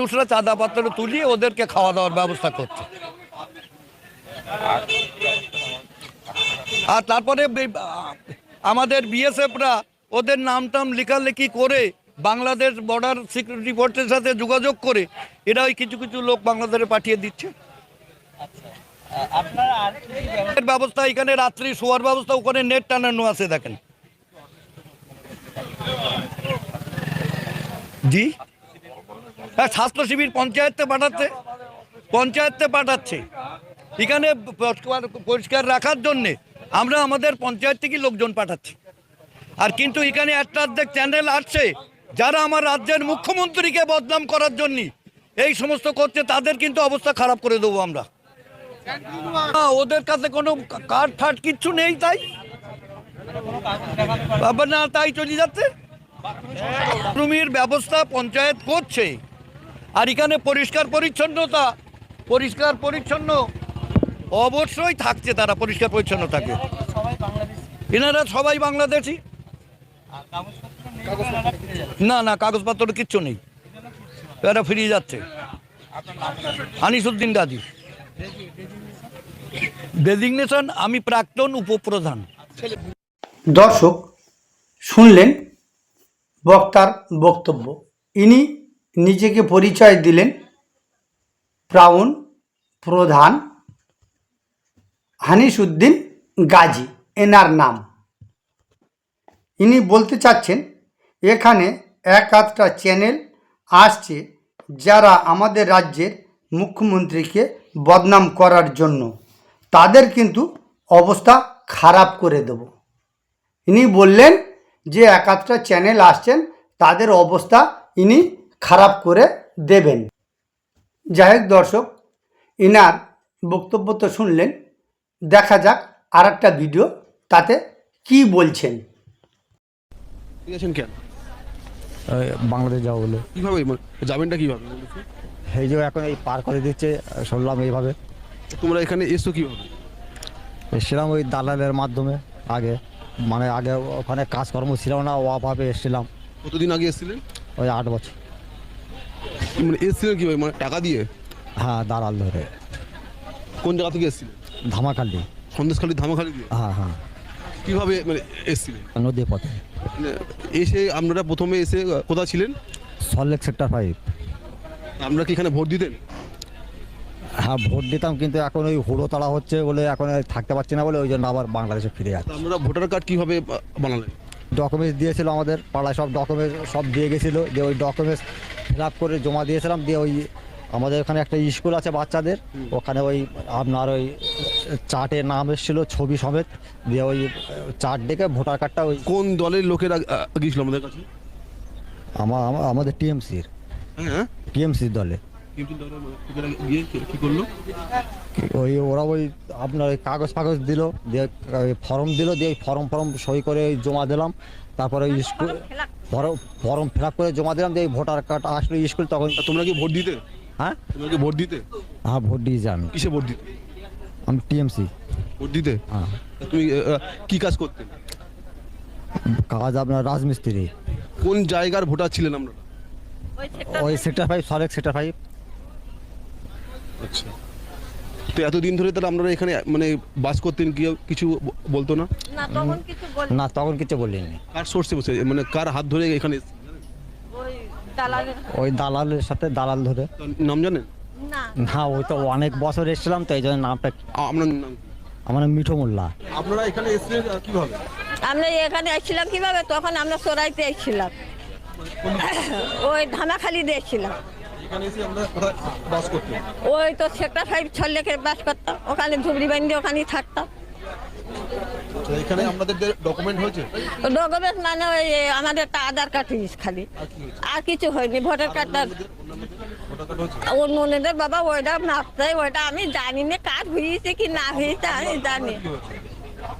মানুষরা চাঁদা পাত্র তুলিয়ে ওদেরকে খাওয়া দাওয়ার ব্যবস্থা করছে। আর তারপরে আমাদের বিএসএফরা ওদের নাম টাম লেখালেখি করে বাংলাদেশ বর্ডার সিকিউরিটি ফোর্সের সাথে যোগাযোগ করে এরা ওই কিছু কিছু লোক বাংলাদেশে পাঠিয়ে দিচ্ছে। ব্যবস্থা এখানে রাত্রি শোয়ার ব্যবস্থা, ওখানে নেট টানানো আছে দেখেন। জি? স্বাস্থ্য শিবির পঞ্চায়েতে পাঠাচ্ছে। পঞ্চায়েতে পাঠাচ্ছে। এখানে পরিষ্কার রাখার জন্যে আমরা আমাদের পঞ্চায়েত থেকে লোকজন পাঠাচ্ছি। আর কিন্তু এখানে একটা অর্ধেক চ্যানেল আসছে, যারা আমার রাজ্যের মুখ্যমন্ত্রীকে বদনাম করার জন্য এই সমস্ত করছে, তাদের কিন্তু অবস্থা খারাপ করে দেবো আমরা। ওদের কাছে কোনো কার্ড ফাট কিচ্ছু নেই তাই। না, তাই চলে যাচ্ছে। ব্যবস্থা পঞ্চায়েত করছে। আর এখানে পরিষ্কার পরিচ্ছন্নতা, পরিষ্কার পরিচ্ছন্ন। অবশ্যই থাকছে তারা পরিষ্কার পরিচ্ছন্ন থাকে। এনারা সবাই বাংলাদেশি। না না, কাগজপত্র কিচ্ছু নেই। এরা ফিরিয়ে যাচ্ছে। আনিসুদ্দিন গাজী ডেজিগনেশন আমি প্রাক্তন উপপ্রধান। দর্শক, শুনলেন বক্তার বক্তব্য। ইনি নিজেকে পরিচয় দিলেন প্রাউন প্রধান হানিসুদ্দিন গাজী, এনার নাম। ইনি বলতে চাচ্ছেন, এখানে এক আধটা চ্যানেল আসছে যারা আমাদের রাজ্যের মুখ্যমন্ত্রীকে বদনাম করার জন্য। তাদের কিন্তু অবস্থা খারাপ করে দেব। ইনি বললেন যে এক আধটা চ্যানেল আসছেন, তাদের অবস্থা ইনি খারাপ করে দেবেন। যাই হোক দর্শক ইনার বক্তব্য তো শুনলেন। দেখা যাক আর একটা ভিডিও তাতে কি বলছেন। কেন? বাংলাদেশ যাব বলে। কীভাবে? মানে যাবেনটা কীভাবে? এই যে এখন এই পার করে দিচ্ছে শুনলাম এইভাবে। তোমরা এখানে এসো কীভাবে? এসেছিলাম ওই দালালের মাধ্যমে আগে। মানে আগে ওখানে কাজকর্ম ছিল না অভাবে এসেছিলাম। কতদিন আগে এসেছিলেন? ওই আট বছর। মানে এসেছিলেন কীভাবে? মানে টাকা দিয়ে? হ্যাঁ দালাল ধরে। কোন জায়গা থেকে এসেছিলেন? ধামাকাল্লি সন্দেশখালী ধামাখালি দিয়ে? হ্যাঁ হ্যাঁ। কীভাবে মানে এসেছিলেন? নদী পথে। মানে এসে আপনারা প্রথমে এসে কোথায় ছিলেন? সল্লেক সেক্টর ফাইভ আপনারা কি এখানে ভোট দিতেন? হ্যাঁ ভোট দিতাম কিন্তু এখন ওই হুড়ো তাড়া হচ্ছে বলে এখন আর থাকতে পারছি না বলে ওই জন্য আবার বাংলাদেশে ফিরে যাচ্ছে। আপনারা ভোটার কার্ড কীভাবে বানালেন? ডকুমেন্টস দিয়েছিল আমাদের পাড়ায় সব ডকুমেন্টস সব দিয়ে গেছিল যে ওই ডকুমেন্টস ফিল করে জমা দিয়েছিলাম দিয়ে ওই আমাদের ওখানে একটা স্কুল আছে বাচ্চাদের ওখানে ওই আপনার ওই চার্টে নাম এসেছিল ছবি সমেত দিয়ে ওই চার্ট ডেকে ভোটার কার্ডটা ওই কোন দলের লোকেরা গিয়েছিল আমাদের কাছে? আমা- আমা- আমাদের টিএমসির। হ্যাঁ? টিএমসির দলে। ওই ওরা ওই আপনার ওই কাগজ ফাগজ দিল দিয়ে ফর্ম দিল দিয়ে ফর্ম ফর্ম সই করে জমা দিলাম তারপরে ওই school form form fill up করে জমা দিলাম যে ভোটার কার্ড আসলো স্কুল তখন তোমরা কি ভোট দিতে? হ্যাঁ? তোমরা কি ভোট দিতে? হ্যাঁ ভোট দিয়েছি আমি। কিসে ভোট দিতে? আমি টিএমসি। ভোট দিতে? হ্যাঁ। তুমি কি কাজ করতে? কাজ আপনার রাজমিস্ত্রি। কোন জায়গার ভোটার ছিলেন আমরা ওই সেক্টর ফাইভ সরেক সেক্টর ফাইভ আচ্ছা। তো এতদিন ধরে তাহলে আপনারা এখানে মানে বাস করতেন কি কিছু বলতো না? না তখন কিছু বল না তখন কিছু বলিনি। কার সোর্সে বসে মানে কার হাত ধরে এখানে? ওই দালালের ওই দালালের সাথে দালাল ধরে। নাম জানেন? না। না ওই তো অনেক বছর এসেছিলাম তো এই জন্য নামটা আপনার নাম? আমার নাম মিঠু মোল্লা। আপনারা এখানে এসেছিলেন কীভাবে? আমরা এখানে এসেছিলাম কীভাবে? তখন আমরা সরাইতে এসেছিলাম। ওই ধানাখালি দেখছিলাম এখানে এসে আমরা কোথায় বাস করতেন ওই তো সেক্টর ফাইভ ছল্লেকের বাস করতাম ওখানে ঝুবড়ি বান্ধি ওখানেই থাকতাম। তো এখানে আপনাদের ডকুমেন্ট হয়েছে? ডকুমেন্ট মানে ওই আমাদের একটা আধার কার্ড খালি। আর কিছু হয়নি ভোটার কার্ডটা অন্য অন্যদের বাবা ওইটা মাপতে ওইটা আমি জানি না কার হয়েছে কি না হয়েছে আমি জানি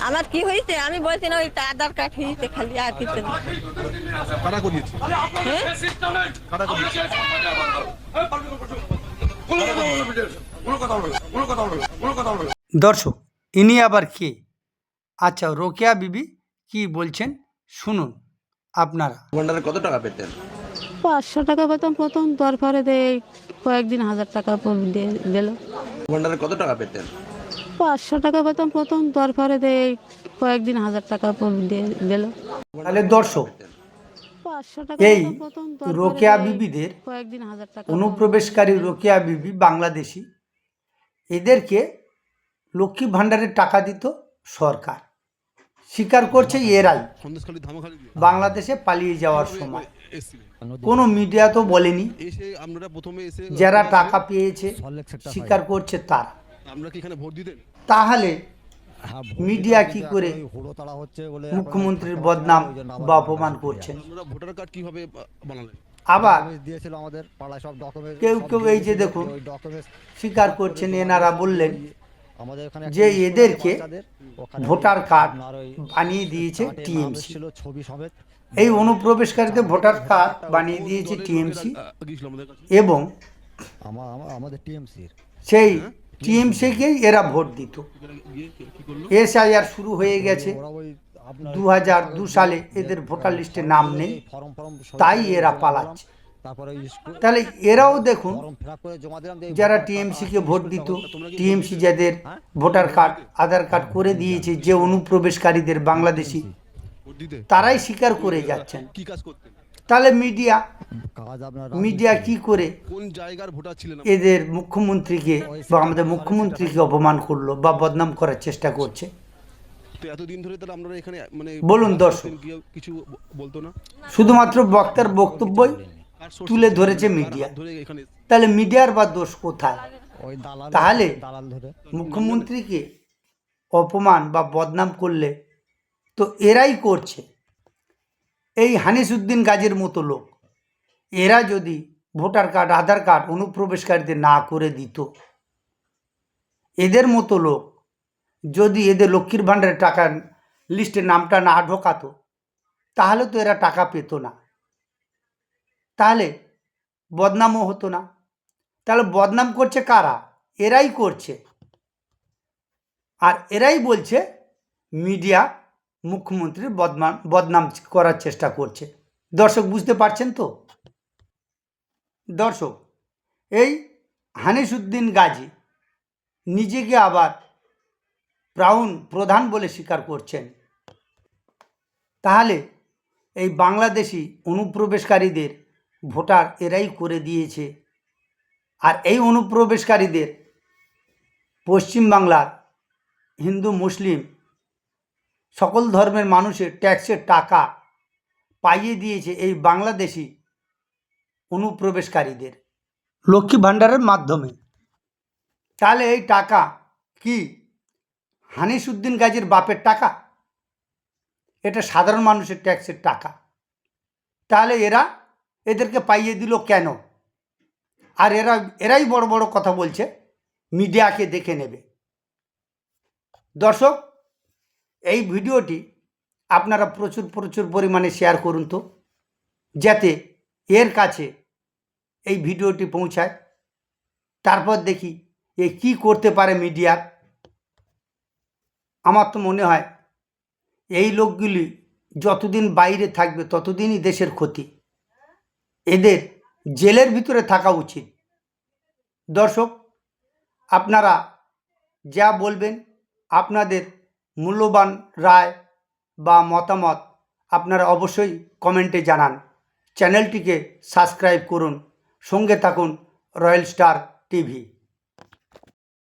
আমার কি হয়েছে? আমি বলছি না ওইটা আধার কার্ড হয়েছে খালি আর কিছু না। দর্শক ইনি আবার কে? আচ্ছা রোকেয়া বিবি কি বলছেন? শুনুন আপনারা। ভান্ডারে কত টাকা পেতেন? পাঁচশো টাকা পেতাম প্রথম তারপরে দে এই কয়েকদিন হাজার টাকা দিয়ে দিল। ভান্ডারে কত টাকা পেতেন? পাঁচশো টাকা পেতাম প্রথম তারপরে দে এই কয়েকদিন হাজার টাকা দিয়ে দিল। তাহলে দর্শক এই রোকেয়া বিবিদের কয়েকদিন হাজার টাকা অনুপ্রবেশকারী রোকেয়া বিবি বাংলাদেশি। এদেরকে লক্ষ্মী ভাণ্ডারের টাকা দিত সরকার। স্বীকার করছে এরাই। বাংলাদেশে পালিয়ে যাওয়ার সময়। কোনো মিডিয়া তো বলেনি যারা টাকা পেয়েছে স্বীকার করছে তারা। আমরা কি এখানে ভোট দিতেন তাহলে মিডিয়া কি করে মুখ্যমন্ত্রীর বদনাম বা অপমান করছেন ভোটার কার্ড কীভাবে বানালেন? আবার দিয়েছিল আমাদের পাড়ায় সব ডকুমেন্ট কেউ কেউ এই যে দেখুন স্বীকার করছেন এনারা বললেন যে এদেরকে ভোটার কার্ড বানিয়ে দিয়েছে টিএমসি। এই অনুপ্রবেশকারীদের ভোটার কার্ড বানিয়ে দিয়েছে টিএমসি এবং আমাদের টিএমসির। সেই টিএমসিকেই এরা ভোট দিত। এসআইআর শুরু হয়ে গেছে। দু হাজার দু সালে এদের ভোটার লিস্টে নাম নেই। তাই এরা পালাচ্ছে। তাহলে এরাও দেখুন, যারা টিএমসিকে ভোট দিত, টিএমসি যাদের ভোটার কার্ড, আধার কার্ড করে দিয়েছে, যে অনুপ্রবেশকারীদের বাংলাদেশি, তারাই স্বীকার করে যাচ্ছেন। তাহলে মিডিয়া মিডিয়া কি করে কোন জায়গার ভোটার ছিলেন আপনি? এদের মুখ্যমন্ত্রীকে বা আমাদের মুখ্যমন্ত্রীকে অপমান করল বা বদনাম করার চেষ্টা করছে? মানে বলুন দর্শক। কিছু বলতো না? শুধুমাত্র বক্তার বক্তব্যই তুলে ধরেছে মিডিয়া। তাহলে মিডিয়ার বা দোষ কোথায়? তাহলে মুখ্যমন্ত্রীকে অপমান বা বদনাম করলে তো এরাই করছে। এই হানিসুদ্দিন গাজীর মতো লোক, এরা যদি ভোটার কার্ড, আধার কার্ড অনুপ্রবেশকারীদের না করে দিত, এদের মতো লোক যদি এদের লক্ষ্মীর ভাণ্ডারের টাকা লিস্টে নামটা না ঢোকাতো, তাহলে তো এরা টাকা পেত না। তাহলে বদনামও হতো না। তাহলে বদনাম করছে কারা? এরাই করছে। আর এরাই বলছে, মিডিয়া মুখ্যমন্ত্রীর বদনাম বদনাম করার চেষ্টা করছে। দর্শক, বুঝতে পারছেন তো? দর্শক, এই হানিসুদ্দিন গাজী নিজেকে আবার প্রাউন প্রধান বলে স্বীকার করছেন। তাহলে এই বাংলাদেশি অনুপ্রবেশকারীদের ভোটার এরাই করে দিয়েছে। আর এই অনুপ্রবেশকারীদের পশ্চিমবাংলার হিন্দু, মুসলিম সকল ধর্মের মানুষের ট্যাক্সের টাকা পাইয়ে দিয়েছে এই বাংলাদেশি অনুপ্রবেশকারীদের। লক্ষ্মী ভাণ্ডারের মাধ্যমে। তাহলে এই টাকা কি হানিসুদ্দিন গাজীর বাপের টাকা? এটা সাধারণ মানুষের ট্যাক্সের টাকা। তাহলে এরা এদেরকে পাইয়ে দিল কেন? আর এরা এরাই বড় বড় কথা বলছে মিডিয়াকে দেখে নেবে। দর্শক এই ভিডিওটি আপনারা প্রচুর প্রচুর পরিমাণে শেয়ার করুন তো, যাতে এর কাছে এই ভিডিওটি পৌঁছায়। তারপর দেখি এ কি করতে পারে মিডিয়া আমার তো মনে হয় এই লোকগুলি যতদিন বাইরে থাকবে, ততদিনই দেশের ক্ষতি। এদের জেলের ভিতরে থাকা উচিত। দর্শক, আপনারা যা বলবেন, আপনাদের মূল্যবান রায় বা মতামত আপনারা অবশ্যই কমেন্টে জানান। চ্যানেলটিকে সাবস্ক্রাইব করুন। সঙ্গে থাকুন রয়্যাল স্টার টিভি।